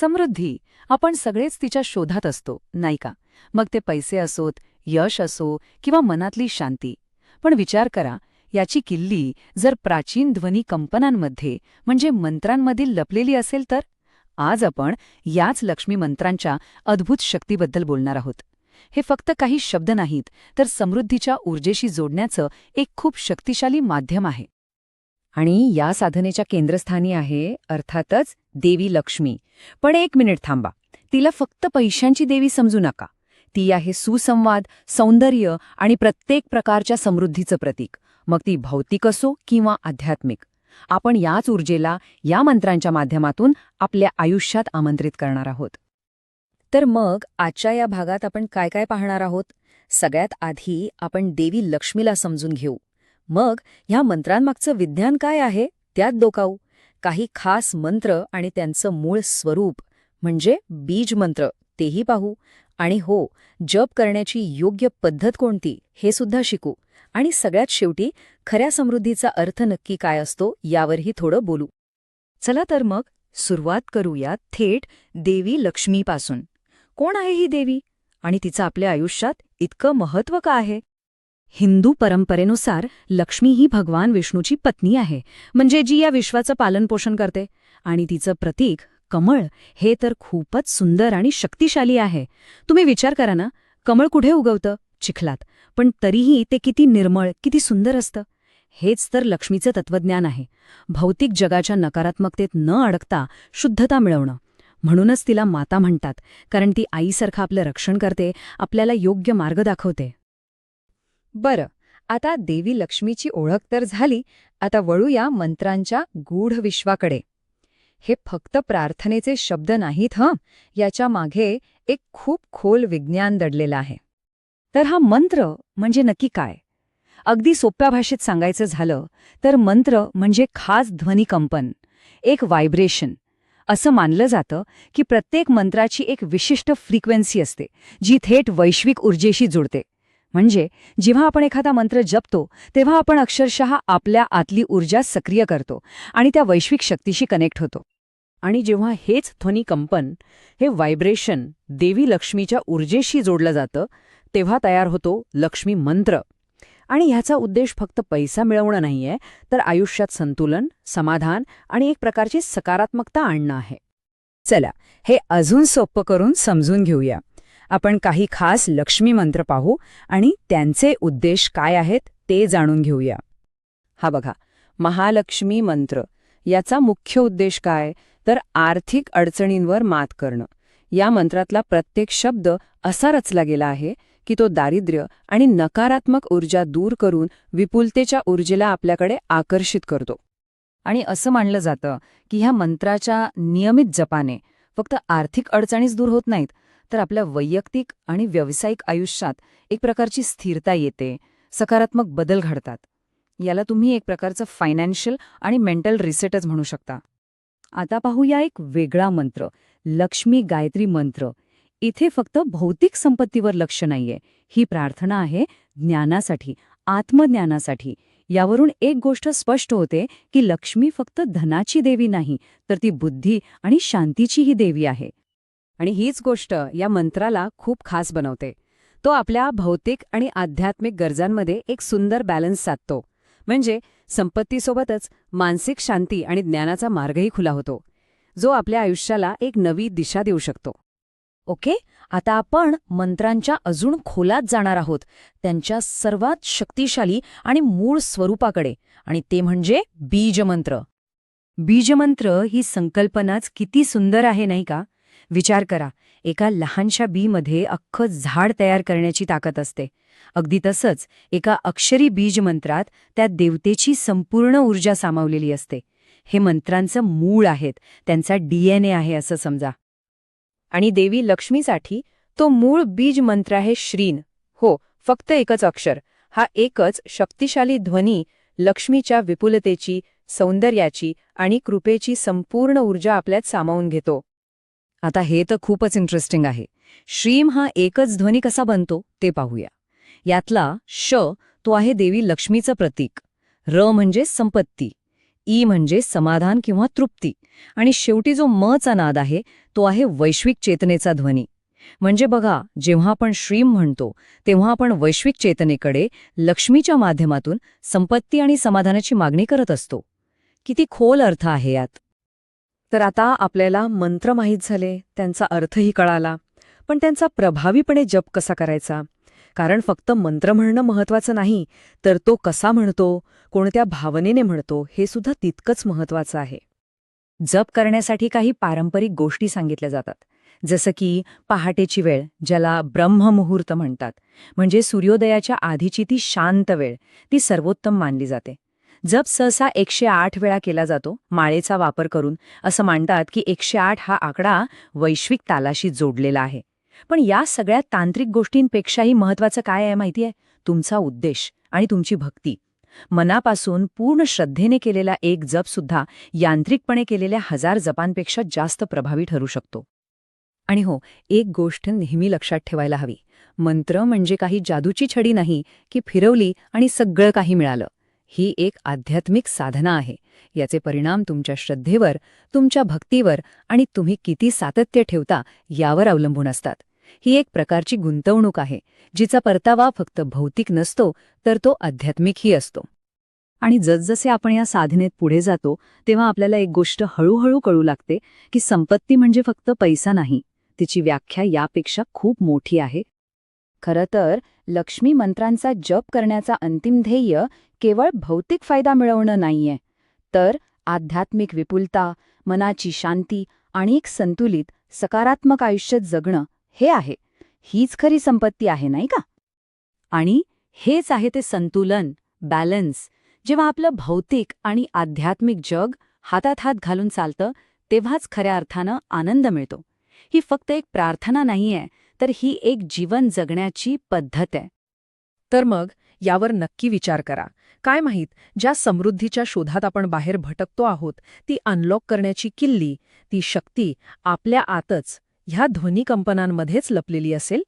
समृद्धी. आपण सगळेच तिच्या शोधात असतो नाही का? मग ते पैसे असोत यश असो किंवा मनातली शांती. पण विचार करा याची किल्ली जर प्राचीन ध्वनी कंपनांमध्ये म्हणजे मंत्रांमधील लपलेली असेल तर? आज आपण याच लक्ष्मी मंत्रांच्या अद्भुत शक्तीबद्दल बोलणार आहोत. हे फक्त काही शब्द नाहीत तर समृद्धीच्या ऊर्जेशी जोडण्याचं एक खूप शक्तिशाली माध्यम आहे. आणि या साधनेच्या केंद्रस्थानी आहे अर्थातच देवी लक्ष्मी. पण एक मिनिट थांबा. तिला फक्त पैशांची देवी समजू नका. ती आहे सुसंवाद सौंदर्य आणि प्रत्येक प्रकारच्या समृद्धीचं प्रतीक. मग ती भौतिक असो किंवा आध्यात्मिक. आपण याच ऊर्जेला या मंत्रांच्या माध्यमातून आपल्या आयुष्यात आमंत्रित करणार आहोत. तर मग आजच्या या भागात आपण काय काय पाहणार आहोत? सगळ्यात आधी आपण देवी लक्ष्मीला समजून घेऊ. मग ह्या मंत्रांमागचं विज्ञान काय आहे? त्यात डोकावू. काही खास मंत्र आणि त्यांचं मूळ स्वरूप म्हणजे बीज मंत्र तेही पाहू. आणि हो जप करण्याची योग्य पद्धत कोणती हे सुद्धा शिकू. आणि सगळ्यात शेवटी खऱ्या समृद्धीचा अर्थ नक्की काय असतो यावरही थोडं बोलू. चला तर मग सुरुवात करूया थेट देवी लक्ष्मीपासून. कोण आहे ही देवी? आणि तिचं आपल्या आयुष्यात इतकं महत्त्व का आहे? हिंदू परंपरेनुसार लक्ष्मी ही भगवान विष्णूची पत्नी आहे. म्हणजे जी या विश्वाचं पालनपोषण करते. आणि तिचं प्रतीक कमळ हे तर खूपच सुंदर आणि शक्तिशाली आहे. तुम्ही विचार करा ना कमळ कुठे उगवतं? चिखलात. पण तरीही ते किती निर्मळ किती सुंदर असतं. हेच तर लक्ष्मीचं तत्वज्ञान आहे. भौतिक जगाच्या नकारात्मकतेत न अडकता शुद्धता मिळवणं. म्हणूनच तिला माता म्हणतात कारण ती आईसारखं आपलं रक्षण करते आपल्याला योग्य मार्ग दाखवते. बरं आता देवी लक्ष्मीची ओळख तर झाली आता वळूया मंत्रांच्या गूढ विश्वाकडे. हे फक्त प्रार्थनेचे शब्द नाहीत हं याच्या मागे एक खूप खोल विज्ञान दडलेलं आहे. तर हा मंत्र म्हणजे नक्की काय? अगदी सोप्या भाषेत सांगायचं झालं तर मंत्र म्हणजे खास ध्वनिकंपन एक व्हायब्रेशन. असं मानलं जातं की प्रत्येक मंत्राची एक विशिष्ट फ्रिक्वेन्सी असते जी थेट वैश्विक ऊर्जेशी जुळते. म्हणजे जेव्हा आपण एखादा मंत्र जपतो तेव्हा आपण अक्षरशः आपल्या आतली ऊर्जा सक्रिय करतो आणि त्या वैश्विक शक्तीशी कनेक्ट होतो. आणि जेव्हा हेच ध्वनी कंपन हे व्हायब्रेशन देवी लक्ष्मीच्या ऊर्जेशी जोडलं जातं तेव्हा तयार होतो लक्ष्मी मंत्र. आणि ह्याचा उद्देश फक्त पैसा मिळवणं नाहीये तर आयुष्यात संतुलन समाधान आणि एक प्रकारची सकारात्मकता आणणं आहे. चला हे अजून सोपं करून समजून घेऊया. आपण काही खास लक्ष्मी मंत्र पाहू आणि त्यांचे उद्देश काय आहेत ते जाणून घेऊया. हा बघा महालक्ष्मी मंत्र. याचा मुख्य उद्देश काय? तर आर्थिक अडचणींवर मात करणं. या मंत्रातला प्रत्येक शब्द असा रचला गेला आहे की तो दारिद्र्य आणि नकारात्मक ऊर्जा दूर करून विपुलतेच्या ऊर्जेला आपल्याकडे आकर्षित करतो. आणि असं मानलं जातं की ह्या मंत्राच्या नियमित जपाने फक्त आर्थिक अडचणीच दूर होत नाहीत तर आपल्या वैयक्तिक आणि व्यावसायिक आयुष्यात एक प्रकारची स्थिरता येते सकारात्मक बदल घडतात. याला तुम्ही एक प्रकारचं फायनान्शियल आणि मेंटल रिसेटच म्हणू शकता. आता पाहूया एक वेगळा मंत्र लक्ष्मी गायत्री मंत्र. इथे फक्त भौतिक संपत्तीवर लक्ष नाहीये. ही प्रार्थना आहे ज्ञानासाठी आत्मज्ञानासाठी. यावरून एक गोष्ट स्पष्ट होते की लक्ष्मी फक्त धनाची देवी नाही तर ती बुद्धी आणि शांतीचीही देवी आहे. आणि हीच गोष्ट या मंत्राला खूप खास बनवते. तो आपल्या भौतिक आणि आध्यात्मिक गरजांमध्ये एक सुंदर बॅलन्स साधतो. म्हणजे संपत्तीसोबतच मानसिक शांती आणि ज्ञानाचा मार्गही खुला होतो. जो आपल्या आयुष्याला एक नवी दिशा देऊ शकतो. ओके? आता आपण मंत्रांच्या अजून खोलात जाणार आहोत. त्यांच्या सर्वात शक्तिशाली आणि मूळ स्वरूपाकडे. आणि ते म्हणजे बीजमंत्र. बीजमंत्र ही संकल्पनाच किती सुंदर आहे नाही का? विचार करा एका लहानशा बीमध्ये अख्खं झाड तयार करण्याची ताकद असते. अगदी तसंच एका अक्षरी बीज मंत्रात त्या देवतेची संपूर्ण ऊर्जा सामावलेली असते. हे मंत्रांचं मूळ आहेत त्यांचा डीएनए आहे असं समजा. आणि देवी लक्ष्मीसाठी तो मूळ बीज मंत्र आहे श्रीन. हो फक्त एकच अक्षर. हा एकच शक्तिशाली ध्वनी लक्ष्मीच्या विपुलतेची सौंदर्याची आणि कृपेची संपूर्ण ऊर्जा आपल्यात सामावून घेतो. आता हे तर खूपच इंटरेस्टिंग आहे. श्रीम हा एकच ध्वनी कसा बनतो ते पाहूया. यातला श तो आहे देवी लक्ष्मीचं प्रतीक. र म्हणजे संपत्ती. ई म्हणजे समाधान किंवा तृप्ती. आणि शेवटी जो मचा नाद आहे तो आहे वैश्विक चेतनेचा ध्वनी. म्हणजे बघा जेव्हा आपण श्रीम म्हणतो तेव्हा आपण वैश्विक चेतनेकडे लक्ष्मीच्या माध्यमातून संपत्ती आणि समाधानाची मागणी करत असतो. किती खोल अर्थ आहे यात. तर आता आपल्याला मंत्र माहीत झाले त्यांचा अर्थही कळाला. पण त्यांचा प्रभावीपणे जप कसा करायचा? कारण फक्त मंत्र म्हणणं महत्वाचं नाही तर तो कसा म्हणतो कोणत्या भावनेने म्हणतो हे सुद्धा तितकंच महत्वाचं आहे. जप करण्यासाठी काही पारंपरिक गोष्टी सांगितल्या जातात. जसं की पहाटेची वेळ ज्याला ब्रह्ममुहूर्त म्हणतात. म्हणजे सूर्योदयाच्या आधीची ती शांत वेळ ती सर्वोत्तम मानली जाते. जप सहसा एकशे आठ वेळा केला जातो माळेचा वापर करून. असं मांडतात की एकशे आठ हा आकडा वैश्विक तालाशी जोडलेला आहे. पण या सगळ्या तांत्रिक गोष्टींपेक्षाही महत्वाचं काय आहे माहितीये तुमचा उद्देश आणि तुमची भक्ती. मनापासून पूर्ण श्रद्धेने केलेला एक जप सुद्धा यांत्रिकपणे केलेल्या हजार जपांपेक्षा जास्त प्रभावी ठरू शकतो. आणि हो एक गोष्ट नेहमी लक्षात ठेवायला हवी. मंत्र म्हणजे काही जादूची छडी नाही की फिरवली आणि सगळं काही मिळालं. ही एक आध्यात्मिक साधना आहे. याचे परिणाम तुमच्या श्रद्धेवर तुमच्या भक्तीवर आणि तुम्ही किती सातत्य ठेवता यावर अवलंबून असतात. ही एक प्रकारची गुंतवणूक आहे जिचा परतावा फक्त भौतिक नसतो तर तो आध्यात्मिकही असतो. आणि जसजसे आपण या साधनेत पुढे जातो तेव्हा आपल्याला एक गोष्ट हळूहळू कळू लागते की संपत्ती म्हणजे फक्त पैसा नाही तिची व्याख्या यापेक्षा खूप मोठी आहे. खरं तर लक्ष्मी मंत्रांचा जप करण्याचा अंतिम ध्येय केवळ भौतिक फायदा मिळवणं नाहीये. तर आध्यात्मिक विपुलता मनाची शांती आणि एक संतुलित सकारात्मक आयुष्य जगणं हे आहे. हीच खरी संपत्ती आहे नाही का? आणि हेच आहे ते संतुलन बॅलन्स. जेव्हा आपलं भौतिक आणि आध्यात्मिक जग हातात हात घालून चालतं तेव्हाच खऱ्या अर्थानं आनंद मिळतो. ही फक्त एक प्रार्थना नाहीये तर ही एक जीवन जगण्याची पद्धत आहे. तर मग यावर नक्की विचार करा. काय माहीत ज्या समृद्धीच्या शोधात आपण बाहेर भटकतो आहोत ती अनलॉक करण्याची किल्ली ती शक्ती आपल्या आतच ह्या ध्वनिकंपनांमध्येच लपलेली असेल?